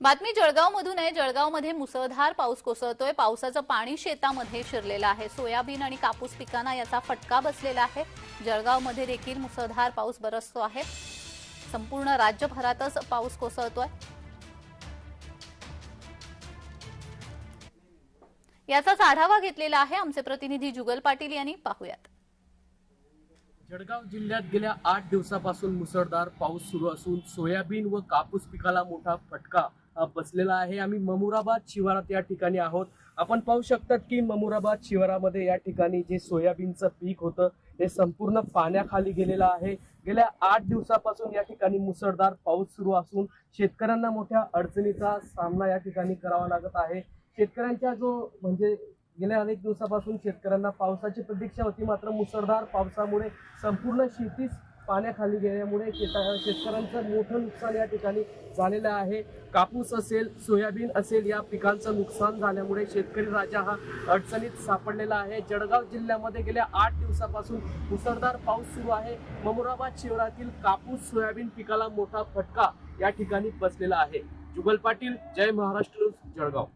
बातमी जळगाव मधून आहे. जळगावमध्ये मुसळधार पाऊस कोसळतोय. पावसाचं पाणी शेतामध्ये शिरलेलं आहे. सोयाबीन आणि कापूस पिकांना याचा फटका बसलेला आहे. जळगावमध्ये देखील मुसळधार पाऊस बरसतो आहे. संपूर्ण राज्यभरातच पाऊस कोसळतोय. याचाच आढावा घेतलेला आहे आमचे प्रतिनिधी जुगल पाटील यांनी. पाहूयात. जळगाव जिल्ह्यात गेल्या आठ दिवसापासून मुसळधार पाऊस सुरू असून सोयाबीन व कापूस पिकाला मोठा फटका बसलेला आहे. आम्ही ममुराबाद शिवारात या ठिकाणी आहोत. आपण पाहू शकतात की ममुराबाद शिवारामध्ये या ठिकाणी जे सोयाबीनचं पीक होतं ते संपूर्ण पाण्याखाली गेलेलं आहे. गेल्या आठ दिवसापासून या ठिकाणी मुसळधार पाऊस सुरू असून शेतकऱ्यांना मोठ्या अडचणीचा सामना या ठिकाणी करावा लागत आहे. शेतकऱ्यांच्या जो म्हणजे गेल्या अनेक दिवसापासून शेतकऱ्यांना पावसाची प्रतीक्षा होती मात्र मुसळधार पावसामुळे संपूर्ण शेतीच पाण्याखाली गेल्यामुळे शेता शेतकऱ्यांचं मोठं नुकसान या ठिकाणी झालेलं आहे. कापूस असेल सोयाबीन असेल या पिकांचं नुकसान झाल्यामुळे शेतकरी राजा हा अडचणीत सापडलेला आहे. जळगाव जिल्ह्यामध्ये गेल्या आठ दिवसापासून मुसळधार पाऊस सुरू आहे. ममुराबाद शहरातील कापूस सोयाबीन पिकाला मोठा फटका या ठिकाणी बसलेला आहे. जुगल पाटील जय महाराष्ट्र जळगाव.